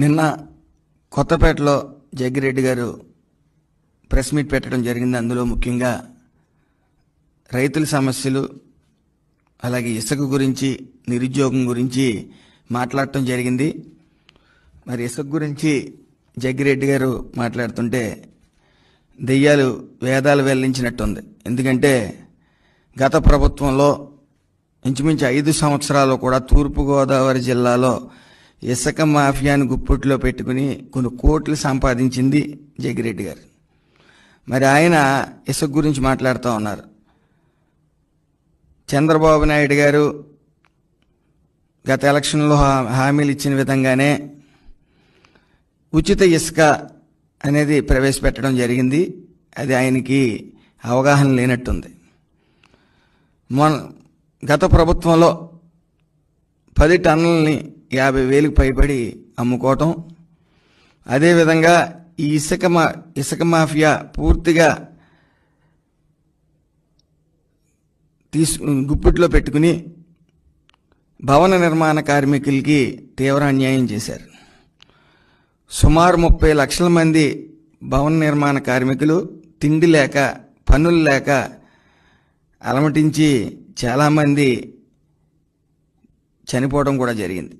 నిన్న కొత్తపేటలో జగ్గిరెడ్డి గారు ప్రెస్ మీట్ పెట్టడం జరిగింది. అందులో ముఖ్యంగా రైతుల సమస్యలు అలాగే ఇసుక గురించి నిరుద్యోగం గురించి మాట్లాడటం జరిగింది. మరి ఇసుక గురించి జగ్గిరెడ్డి గారు మాట్లాడుతుంటే దెయ్యాలు వేదాలు వెల్లించినట్టుంది. ఎందుకంటే గత ప్రభుత్వంలో ఇంచుమించు ఐదు సంవత్సరాలు కూడా తూర్పుగోదావరి జిల్లాలో ఇసుక మాఫియాను గుప్పట్లో పెట్టుకుని కొన్ని కోట్లు సంపాదించింది జగిరెడ్డి గారు. మరి ఆయన ఇసుక గురించి మాట్లాడుతూ ఉన్నారు. చంద్రబాబు నాయుడు గారు గత ఎలక్షన్లో హామీలు ఇచ్చిన విధంగానే ఉచిత ఇసుక అనేది ప్రవేశపెట్టడం జరిగింది. అది ఆయనకి అవగాహన లేనట్టుంది. మొన్న గత ప్రభుత్వంలో పది టన్నుల్ని యాభై వేలకు పైబడి అమ్ముకోవటం. అదేవిధంగా ఈ ఇసుక మా ఇసుక మాఫియా పూర్తిగా తీసు గుప్పిట్లో పెట్టుకుని భవన నిర్మాణ కార్మికులకి తీవ్ర అన్యాయం చేశారు. సుమారు ముప్పై లక్షల మంది భవన నిర్మాణ కార్మికులు తిండి లేక పనులు లేక అలమటించి చాలామంది చనిపోవడం కూడా జరిగింది.